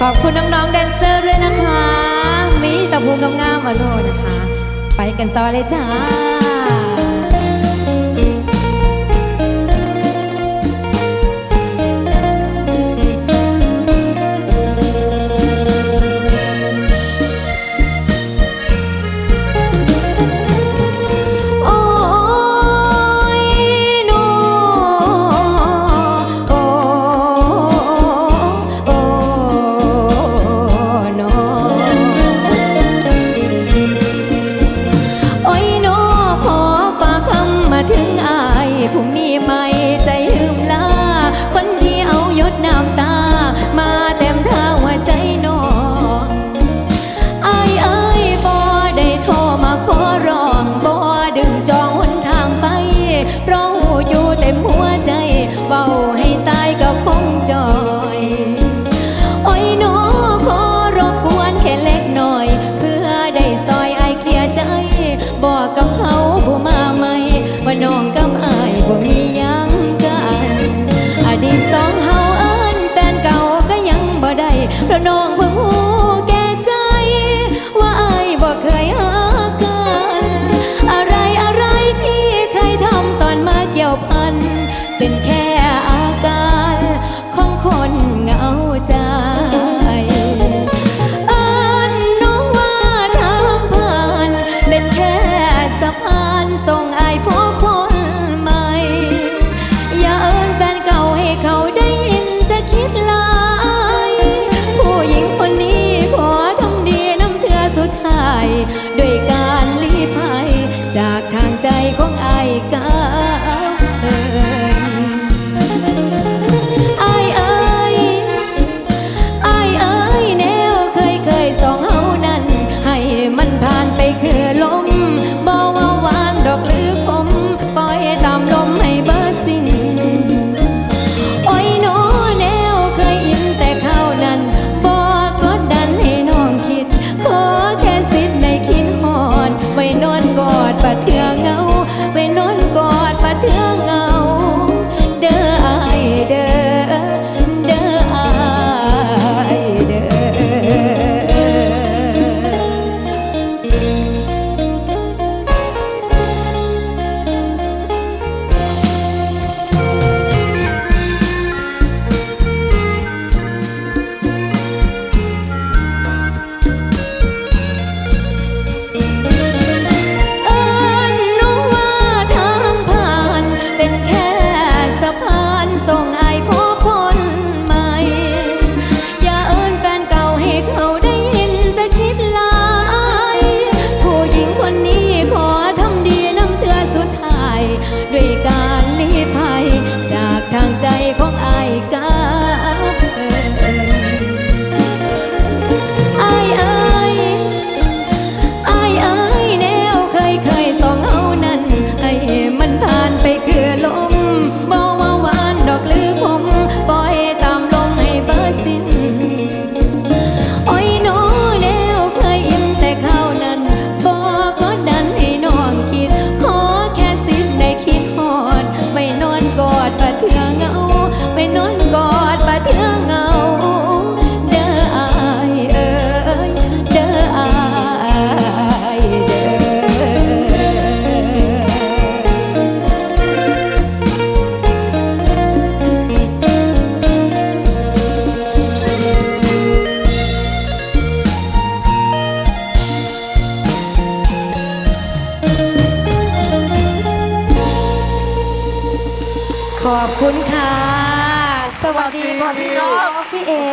ขอบคุณน้องๆแดนเซอร์ด้วยนะคะ มีตะพูงงามๆอโลนะคะ ไปกันต่อเลยจ้า เบาให้ตายก็คงจอยโอ้ยน้อขอรบกวนแค่เล็กหน่อย เพื่อได้ซอยไอเคลียใจ บอกกับเขาผู้มาใหม่ว่าน้องกับอายบ่มียังกันอดีตสอง สะพานส่งไอพบคนใหม่ อย่าเอิญแฟนเก่าให้เขาได้ยินจะคิดลาย ผู้หญิงคนนี้ขอทำดีน้ำเธอสุดท้าย ด้วยการลีภัยจากทางใจของ ตามลมให้เบ ขอบคุณค่ะ สวัสดีพี่น้องพี่เอ๋ย